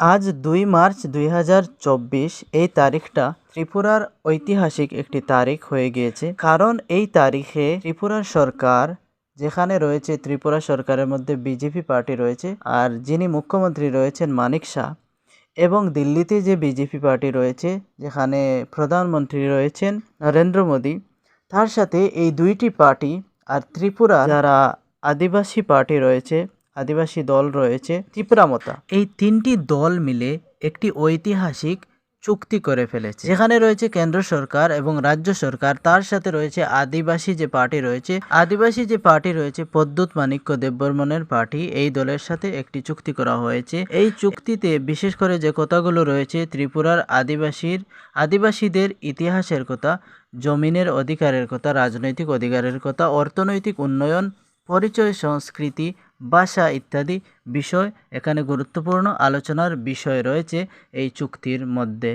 আজ দুই মার্চ দুই হাজার চব্বিশ, এই তারিখটা ত্রিপুরার ঐতিহাসিক একটি তারিখ হয়ে গিয়েছে। কারণ এই তারিখে ত্রিপুরার সরকার, যেখানে রয়েছে ত্রিপুরা সরকারের মধ্যে বিজেপি পার্টি রয়েছে আর যিনি মুখ্যমন্ত্রী রয়েছেন মানিক শাহ এবং দিল্লিতে যে বিজেপি পার্টি রয়েছে, যেখানে প্রধানমন্ত্রী রয়েছেন নরেন্দ্র মোদী, তার সাথে এই দুইটি পার্টি আর ত্রিপুরা যারা আদিবাসী পার্টি রয়েছে আদিবাসী দল রয়েছে ত্রিপুরামতা এই তিনটি দল মিলে একটি ঐতিহাসিক চুক্তি করে ফেলেছে। যেখানে রয়েছে কেন্দ্র সরকার এবং রাজ্য সরকার। তার সাথে রয়েছে আদিবাসী যে পার্টি রয়েছে, আদিবাসী যে পার্টি রয়েছে পদ্মুত মাণিক্য দেববর্মনের পার্টি। এই দলের সাথে একটি চুক্তি করা হয়েছে। এই চুক্তিতে বিশেষ করে যে কথাগুলো রয়েছে, ত্রিপুরার আদিবাসীর, আদিবাসীদের ইতিহাসের কথা, জমিনের অধিকারের কথা, রাজনৈতিক অধিকারের কথা, অর্থনৈতিক উন্নয়ন, পরিচয়, সংস্কৃতি ভাষা ইত্যাদি বিষয় এখানে গুরুত্বপূর্ণ আলোচনার বিষয় রয়েছে এই চুক্তির মধ্যে।